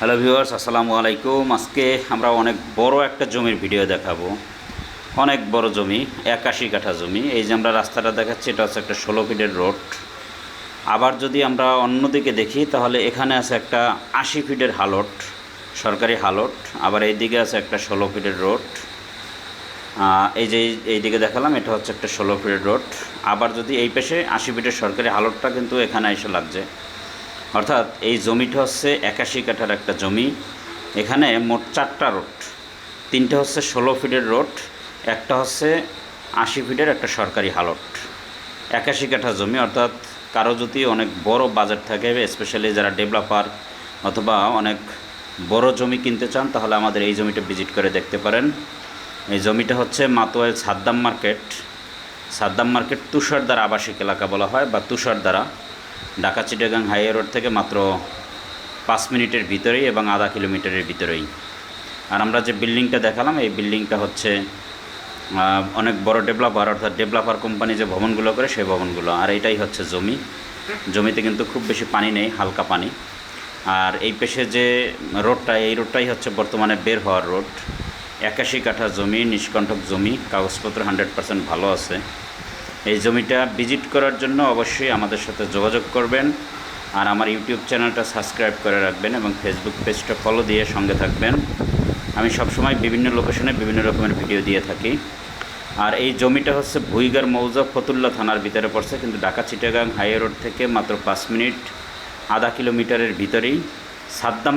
Hello viewers আসসালামু আলাইকুম। আজকে আমরা অনেক বড় একটা জমির ভিডিও দেখাবো। অনেক বড় জমি একাশি কাঠা জমি। এই যে আমরা রাস্তাটা দেখাচ্ছি, এটা হচ্ছে একটা ষোলো ফিটের রোড। আবার যদি আমরা অন্যদিকে দেখি, তাহলে এখানে আছে একটা আশি ফিটের হালট, সরকারি হালট। আবার এইদিকে আছে একটা ষোলো ফিটের রোড। এই যে এই- এইদিকে দেখালাম, এটা হচ্ছে একটা ষোলো ফিটের রোড। আবার যদি এই পেশে আশি ফিটের সরকারি হালটটা কিন্তু এখানে এসে লাগছে। অর্থাৎ এই জমিটা হচ্ছে একাশি কাঠার একটা জমি। এখানে মোট চারটা রোড। তিনটে হচ্ছে ষোলো ফিটের রোড, একটা হচ্ছে আশি ফিটের একটা সরকারি হালট। একাশি কাঠা জমি, অর্থাৎ কারও যদি অনেক বড় বাজেট থাকে স্পেশালি যারা ডেভেলপার অথবা অনেক বড় জমি কিনতে চান, তাহলে আমাদের এই জমিটা ভিজিট করে দেখতে পারেন। এই জমিটা হচ্ছে মাতোয়াল সাদ্দাম মার্কেট। সাদ্দাম মার্কেট তুষারদ্বারা আবাসিক এলাকা বলা হয়, বা তুষারদ্বারা ঢাকা চিটাগাং হাইওয়ে রোড থেকে মাত্র পাঁচ মিনিটের ভিতরেই এবং আধা কিলোমিটারের ভিতরেই। আর আমরা যে বিল্ডিংটা দেখালাম, এই বিল্ডিংটা হচ্ছে অনেক বড় ডেভেলপার, অর্থাৎ ডেভেলপার কোম্পানি যে ভবনগুলো করে সেই ভবনগুলো। আর এটাই হচ্ছে জমি। জমিতে কিন্তু খুব বেশি পানি নেই, হালকা পানি। আর এই পেশে যে রোডটা, এই রোডটাই হচ্ছে বর্তমানে বের হওয়ার রোড। একাশি কাঠা জমি নিষ্কণ্ঠক জমি, কাগজপত্র হান্ড্রেড পার্সেন্ট ভালো আছে। এই জমিটা ভিজিট করার জন্য অবশ্যই আমাদের সাথে যোগাযোগ করবেন আর আমার ইউটিউব চ্যানেলটা সাবস্ক্রাইব করে রাখবেন এবং ফেসবুক পেজটা ফলো দিয়ে সঙ্গে থাকবেন। আমি সবসময় বিভিন্ন লোকেশনে বিভিন্ন রকমের ভিডিও দিয়ে থাকি। আর এই জমিটা হচ্ছে ভুইগার মৌজা ফতুল্লা থানার ভিতরে পড়ছে, কিন্তু ঢাকা চিটাগাং হাইওয়ে রোড থেকে মাত্র পাঁচ মিনিট, আধা কিলোমিটারের ভিতরেই। সাদ্দাম